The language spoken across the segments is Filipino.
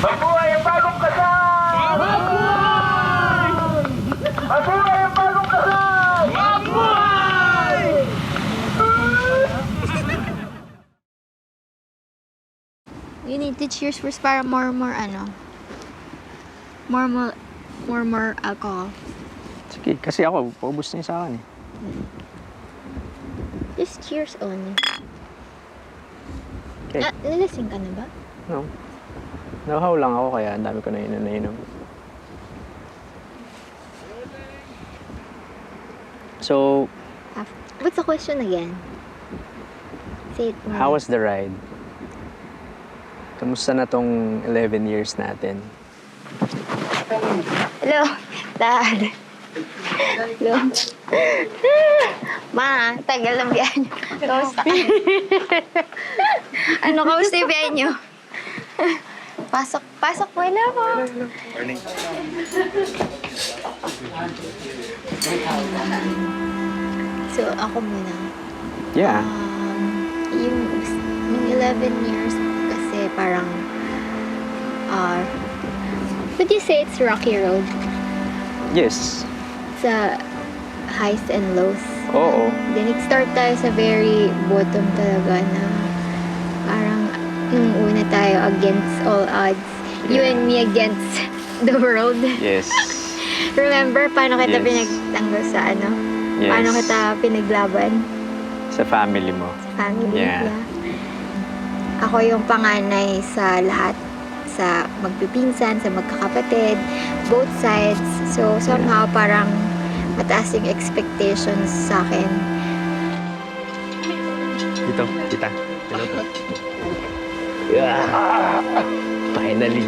Mabuhay ang bagong kasal! Mabuhay! Mabuhay ang bagong kasal! Mabuhay! You need to cheers first para more more ano. More more more more alcohol. Sige, kasi ako, paubos niya sa akin eh. Just cheers only. Okay. Ah, nalasing ka na ba? No. Nahaw lang ako kaya ang dami ko na inom na inom. So, Af- What's the question again? Say it more. how was the ride? Kamusta na tong 11 years natin? Hello, Dad. Hello. Ma, tagal ng biyahe niyo. Kamusta ka? ano, kamusta yung biyahe niyo? Pasok, pasok mo. Hello po. So, ako muna. Yeah. Um, yung, yung 11 years kasi parang, uh, would you say it's rocky road? Yes. Sa highs and lows. Oo. Then, nag-start tayo sa very bottom talaga na parang yung una tayo against all odds. You Yeah. and me against the world. Yes. Remember, paano kita Yes. pinagtanggol sa ano? Yes. Paano kita pinaglaban? Sa family mo. family. Yeah. Ako yung panganay sa lahat sa magpipinsan, sa magkakapatid, both sides. So, somehow parang mataas yung expectations sa akin. Dito, kita. Hello po. Yeah. Finally.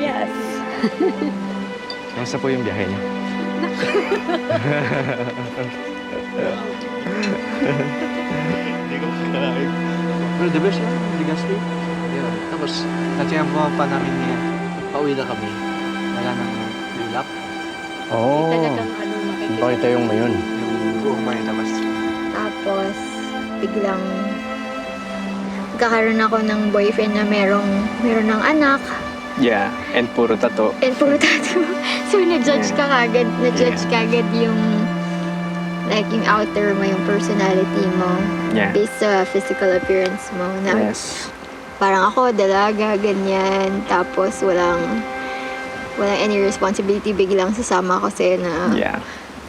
Yes. Kamusta po yung biyahe niyo? Pero the best yan, hindi gasli. Yun. Tapos, natiyampo pa namin niya. Pauwi na kami. Wala nang ulap. Oo. Oh. Pakita yung mayon. Yung buong may labas. Tapos, biglang magkakaroon ako ng boyfriend na merong, meron ng anak. Yeah. And puro tato. And puro tattoo. so, na-judge ka kagad. Na-judge kagad yung like yung outer mo, yung personality mo. Yeah. Based sa physical appearance mo. Na Yes. parang ako, dalaga, ganyan. Tapos, walang walang any responsibility. Biglang sasama sa'yo na, Yeah.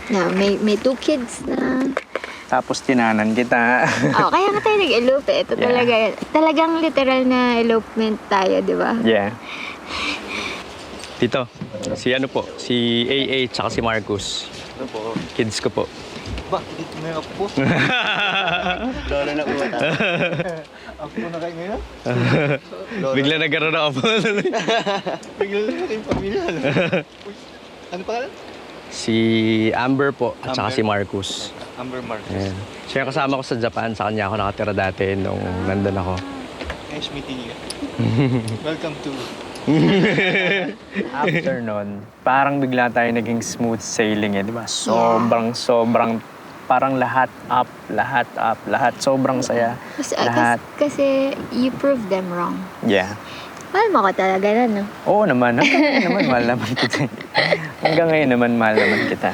na may, may two kids na. Tapos tinanan kita. Oh, kaya nga tayo nag-elope eh. Ito Yeah. talaga, talagang literal na elopement tayo, di ba? yeah. Dito, si ano po, si AA tsaka si Marcus. Ano po? Kids ko po. Ba, dito may apo. Lolo na po ata. Apo na kayo ngayon? Bigla nagkaroon ako. Bigla na kayong pamilya. Ano, pangalan? si Amber po at saka si Marcus. Amber Marcos. Ayan. Siya yung kasama ko sa Japan, sa kanya ako nakatira dati nung nandun ako. Nice meeting you. Welcome to... After nun, parang bigla tayo naging smooth sailing eh, di ba? Sobrang, sobrang, parang lahat up, lahat up, lahat. Sobrang saya. Kasi, Lahat. kasi you prove them wrong. Yeah. Mahal mo ko talaga na, no? Oo naman. Hanggang ngayon naman, mahal naman kita. Hanggang ngayon naman, mahal naman kita.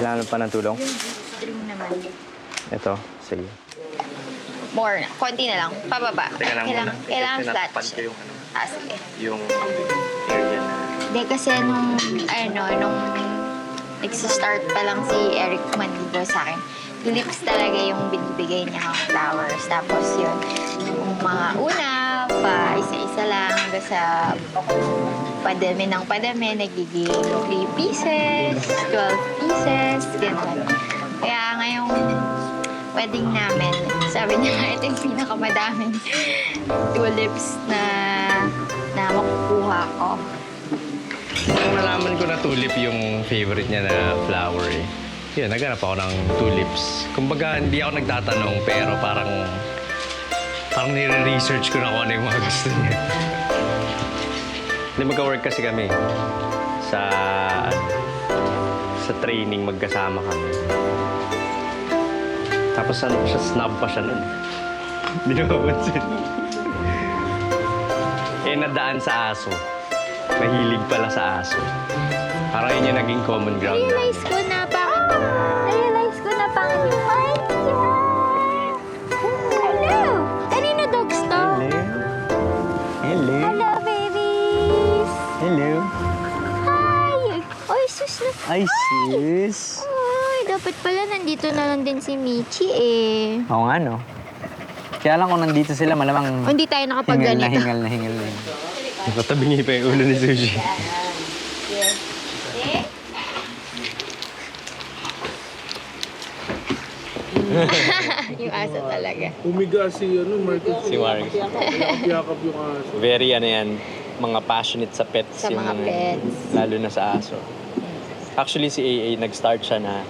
Kailangan pa ng tulong? Dream naman. Ito, sige. More. Konti na lang. Pababa. Teka lang kailangan, muna. kailangan Kasi flat ko siya. yung ano. Ah, sige. Yung area na... Hindi kasi nung, ano, nung nagsistart pa lang si Eric Mandigo sa akin, tulips talaga yung binibigay niya ng flowers. Tapos yun, yung mga una, pa isa-isa lang, hanggang sa padami ng padami, nagiging 3 pieces, 12 pieces, gano'n. Kaya ngayong wedding namin, sabi niya nga, ito yung pinakamadaming tulips na na makukuha ko. Nung nalaman ko na tulip yung favorite niya na flower eh. Yun, naghanap ako ng tulips. Kumbaga, hindi ako nagtatanong, pero parang... Parang nire-research ko na kung ano yung mga gusto niya. Hindi magka-work kasi kami sa... sa training, magkasama kami. Tapos ano pa siya, snob pa siya nun. Hindi na mapansin. eh, nadaan sa aso. Mahilig pala sa aso. Parang yun yung naging common ground. Realize ko na pangit. Ay, sis. Ay, dapat pala nandito na lang din si Michi eh. Oo nga, no? Kaya lang kung nandito sila, malamang O, hindi tayo hingal na nakapagganito. hingal na hingal na. Nakatabingi pa yung ulo ni Sushi. yung aso talaga. Umiga si ano, Marcos. Si Warren. Yakap yung aso. Very ano yan, mga passionate sa pets. Sa mga pets. Lalo na sa aso. Actually, si AA, nag-start siya na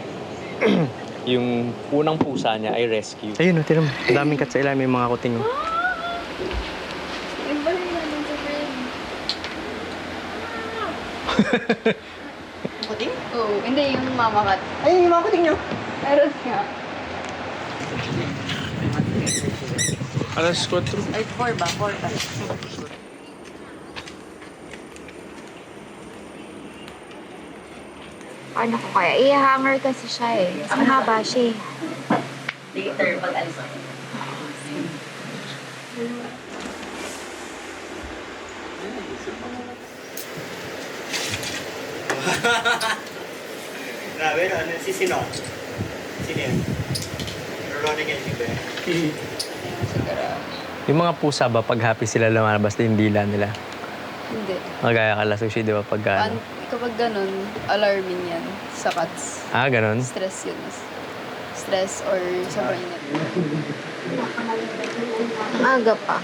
yung unang pusa niya ay rescue. Ayun, oh, tinan mo. Ang daming kat sa ilalim, may mga kuting. oh. Kuting? Oo, hindi yung mama kat. Ay, yung mama kuting nyo. Meron nga. Alas 4. Ay, four ba? Four ba? Ano ko kaya? I-hanger kasi siya eh. Ang haba siya eh. Later, pag alis ako. Grabe, no? Ano, si Sino? Sino yun? Ronnie Kensing ba yan? Yung mga pusa ba, pag happy sila lumalabas na yung dila nila? Hindi. Magaya kala sushi, di ba? Pag ano? An- kapag ganun, alarming yan sa cats. Ah, ganun? Stress yun. Stress or sobrang init. Ang aga pa.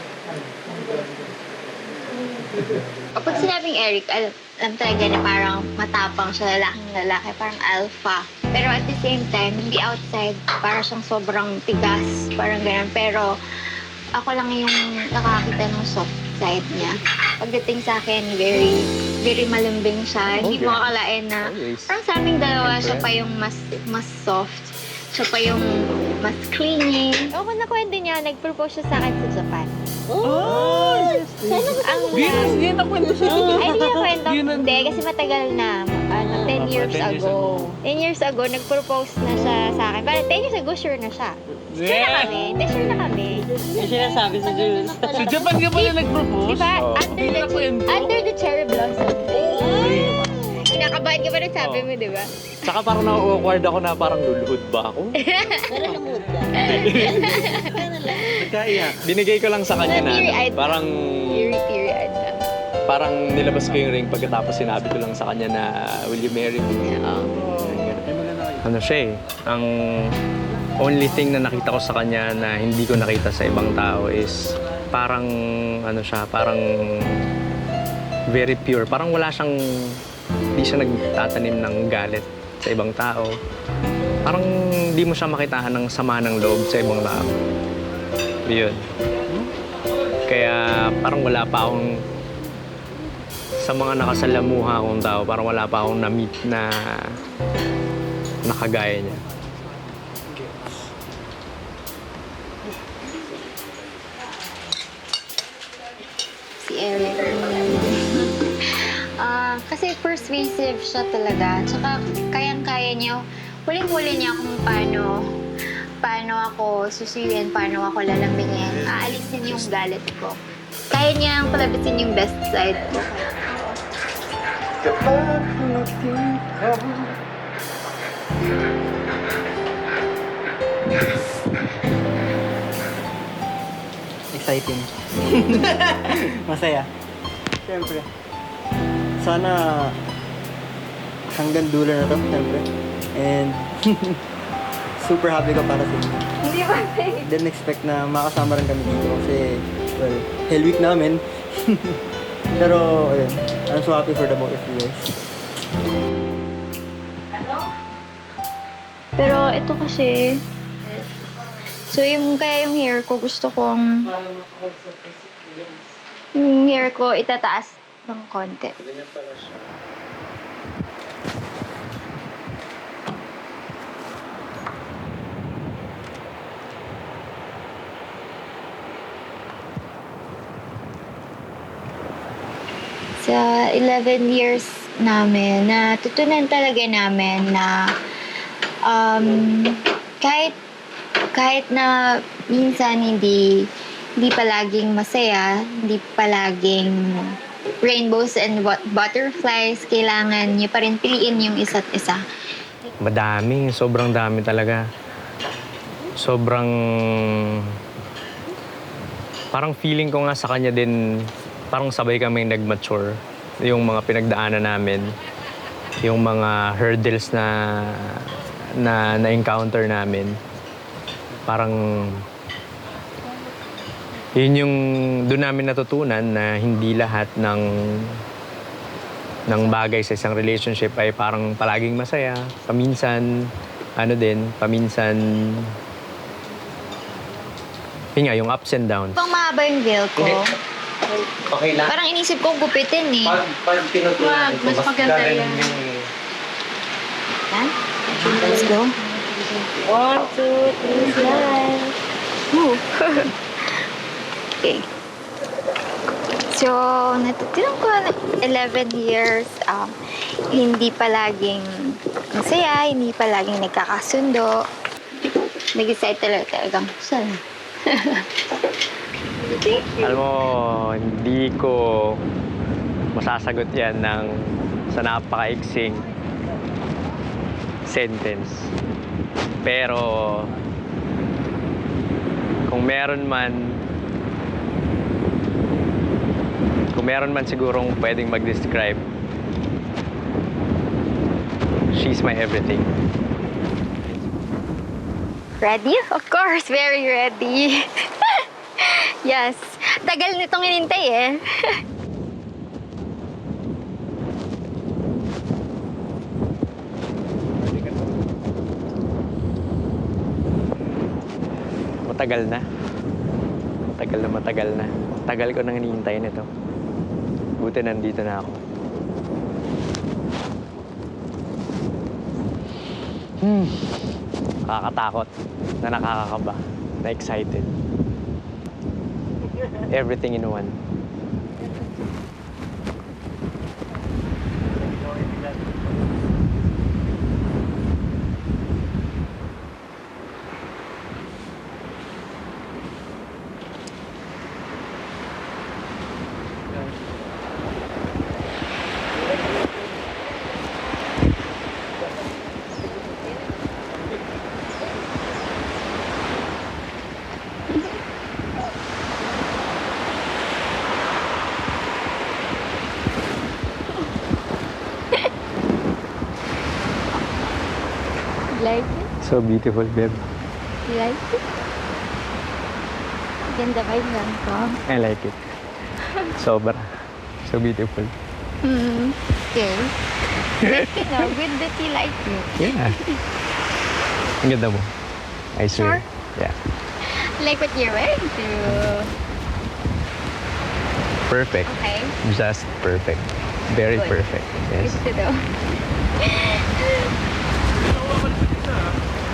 Kapag sinabing Eric, alam, alam talaga na parang matapang siya, lalaking lalaki, parang alpha. Pero at the same time, hindi outside, parang siyang sobrang tigas, parang ganun. Pero ako lang yung nakakita ng soft side niya. Pagdating sa akin, very, very malambing siya. Hindi mo akalain na, Always. parang sa aming dalawa, siya pa yung mas, mas soft. Siya pa yung mas clingy. Oo, nakwento niya, nag-propose siya sa akin sa Japan. Oh! Ang Hindi na kwento siya. Ay, hindi na kwento. Yun ang- Hindi, kasi matagal na. Ano, 10 years 10 years ago. 10 years ago, nag-propose na siya sa akin. Parang 10 years ago, sure na siya. Sure na kami. Hindi, sure na kami. Yung sinasabi sa Jules. Sa Japan ka pala nag-propose? Diba? Oo. Under, the, under the cherry blossom. Kinakabahan ka pa rin sabi mo, di ba? Tsaka parang na-awkward ako na parang luluhod ba ako? Pero lumuhod ka. Nagkaiyak. Binigay ko lang sa kanya na ano, parang Teary-teary-eyed na. parang nilabas ko yung ring pagkatapos sinabi ko lang sa kanya na will you marry me? Ano siya eh, ang only thing na nakita ko sa kanya na hindi ko nakita sa ibang tao is parang ano siya, parang very pure. Parang wala siyang, hindi siya nagtatanim ng galit sa ibang tao. Parang hindi mo siya makitahan ng sama ng loob sa ibang tao. Yun. Kaya parang wala pa akong sa mga nakasalamuha kong tao, parang wala pa akong na-meet na nakagaya niya. Eric. Ah, kasi persuasive siya talaga. Tsaka kayang-kaya niya. Huling-huli niya kung paano paano ako susuyin, paano ako lalambingin. Aalisin yung galit ko. Kaya niyang palabisin yung best side ko. Exciting. Masaya. Siyempre. Sana hanggang dulo na to, siyempre. And super happy ko para sa inyo. Hindi ba? Didn't expect na makasama rin kami dito kasi, well, hell week namin. Pero, ayun, I'm so happy for the both of you guys. Pero ito kasi... So, yung, kaya yung hair ko, gusto kong... Yung hair ko, itataas ng konti. Sa 11 years namin, natutunan talaga namin na um, kahit kahit na minsan hindi hindi palaging masaya, hindi palaging rainbows and butterflies, kailangan niyo pa rin piliin yung isa't isa. Madami, sobrang dami talaga. Sobrang... Parang feeling ko nga sa kanya din, parang sabay kaming nag-mature. Yung mga pinagdaanan namin, yung mga hurdles na na na-encounter namin. Parang yun yung doon namin natutunan na hindi lahat ng ng bagay sa isang relationship ay parang palaging masaya. Paminsan, ano din, paminsan, yun nga, yung ups and downs. Pang mahaba yung veil ko. Okay lang. Parang inisip ko gupitin eh. Pag, pag tinutunan Wag, mas maganda yan. Yan. Let's go. One, two, three, slide. Move. okay. So, natutunan ko na 11 years, um, hindi palaging masaya, hindi palaging nagkakasundo. Nag-decide talaga talagang, saan? Alam mo, hindi ko masasagot yan ng sa napakaiksing sentence. Pero, kung meron man, kung meron man sigurong pwedeng mag-describe, she's my everything. Ready? Of course, very ready. yes. Tagal nitong inintay eh. Matagal na. Matagal na matagal na. Tagal ko nang hinihintay nito. Buti nandito na ako. Hmm. Nakakatakot. Na nakakakaba. Na excited. Everything in one. So beautiful, babe. You like it? Ganda yung gan ko? I like it. Sobra. So beautiful. Hmm. Okay. Good to know. Good that you like it. Yeah. Ang ganda mo. I swear. Sure? Yeah. Like what you're wearing too. Perfect. Okay. Just perfect. Very Good. perfect. Yes. Good to know.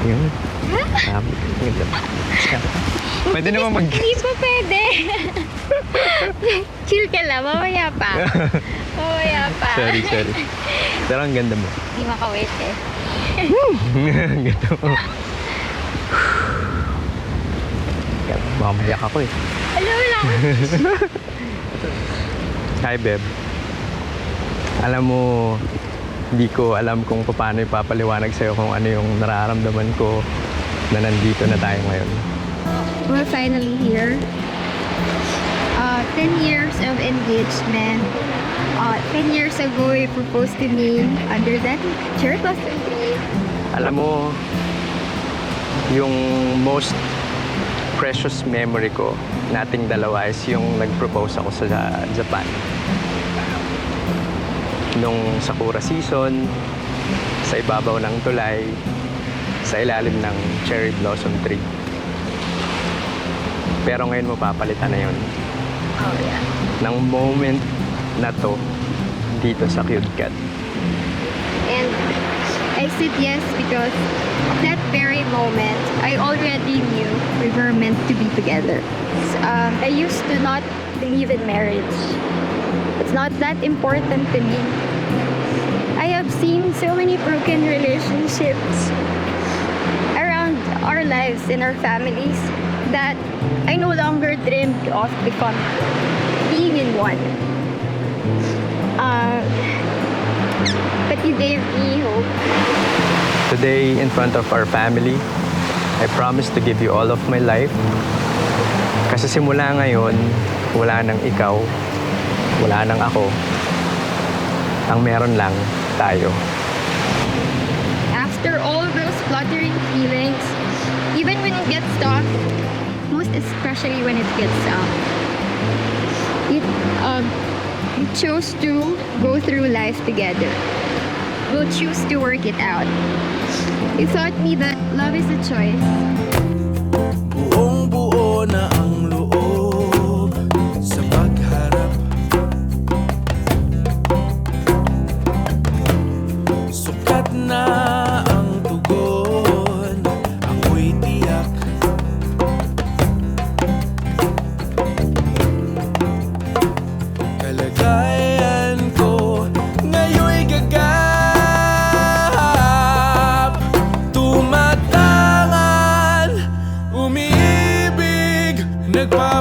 Yun. Ang ganda. Pwede naman mag... Hindi pa pwede. Chill ka lang. Mamaya pa. Mamaya pa. sorry, sorry. Pero ang ganda mo. Hindi makawait eh. ang ganda mo. Mamayak ako eh. Mo lang. Hi, Beb. Alam mo, hindi ko alam kung paano ipapaliwanag sa'yo kung ano yung nararamdaman ko na nandito na tayo ngayon. We're finally here. Uh, 10 years of engagement. Uh, 10 years ago, you proposed to me under that cherry blossom tree. Alam mo, yung most precious memory ko nating dalawa is yung nag-propose ako sa Japan. Nung Sakura season, sa ibabaw ng tulay, sa ilalim ng cherry blossom tree. Pero ngayon mo papalitan na yun. Oh, yeah. Ng moment na to, dito sa Cute Cat. And I said yes because that very moment, I already knew we were meant to be together. Um, I used to not believe in marriage. It's not that important to me. I have seen so many broken relationships around our lives in our families that I no longer dreamed of becoming being in one. Uh, but you gave me hope. Today, in front of our family, I promise to give you all of my life. Kasi simula ngayon, wala nang ikaw, wala nang ako. Ang meron lang, tayo. After all those fluttering feelings, even when it gets tough, most especially when it gets tough, it um, we chose to go through life together. We'll choose to work it out. You taught me that love is a choice. Buong buo na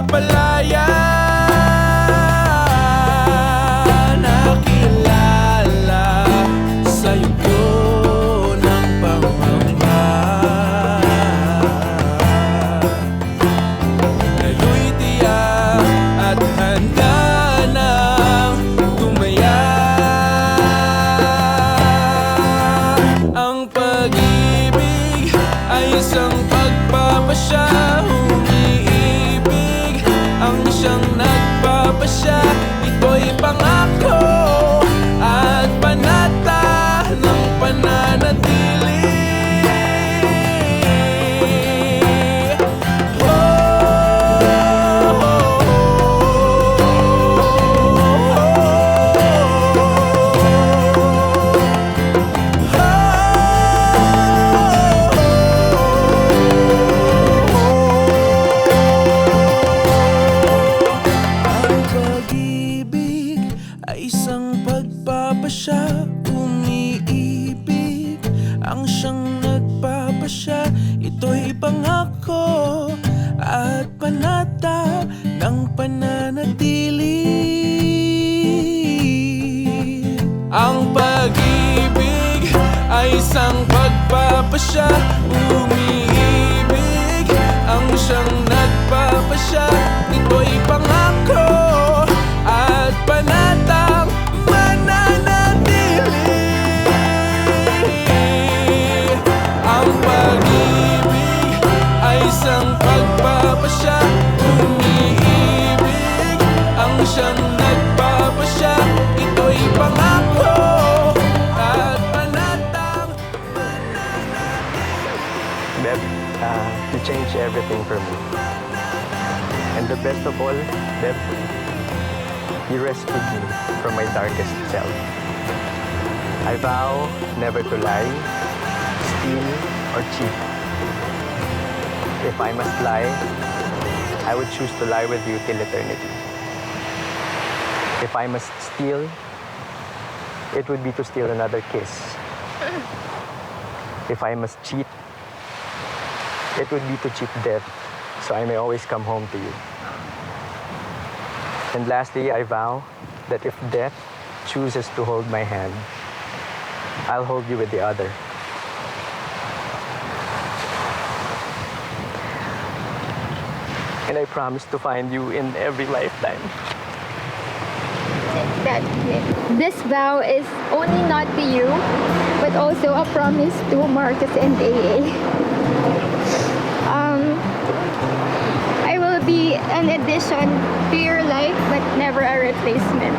nagpapalaya Ang pag-ibig ay isang pagpapasya Umiibig. Ang siyang nagpapasya Ito'y pangako everything for me. And the best of all, Beb, you rescued me from my darkest self. I vow never to lie, steal, or cheat. If I must lie, I would choose to lie with you till eternity. If I must steal, it would be to steal another kiss. If I must cheat, it would be to cheat death so I may always come home to you. And lastly, I vow that if death chooses to hold my hand, I'll hold you with the other. And I promise to find you in every lifetime. this vow is only not to you, but also a promise to Marcus and AA. An addition to your life, but never a replacement.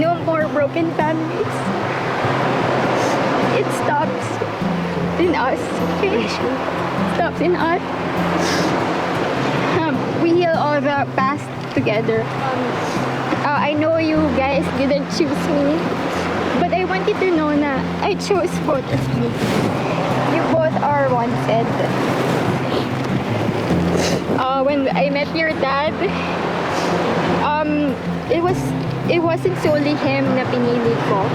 No more broken families. It stops in us. Okay? Stops in us. Um, we heal all the past together. Um, uh, I know you guys didn't choose me, but I wanted to know na I chose both of you. You both are wanted. Uh, when I met your dad, um, it was, it wasn't solely him na pinili ko.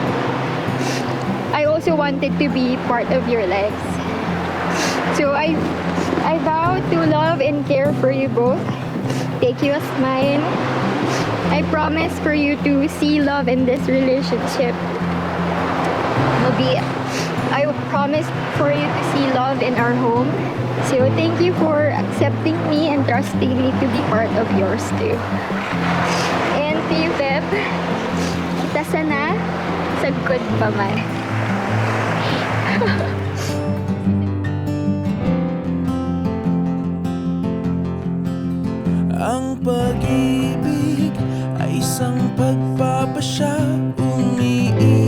I also wanted to be part of your lives. So I, I vow to love and care for you both. Take you as mine. I promise for you to see love in this relationship. Will be, I promise for you to see love in our home. So thank you for accepting me and trusting me to be part of yours too. And to you, Pep, kita sana sa good pa man. Ang pag-ibig ay isang pagpapasya umiibig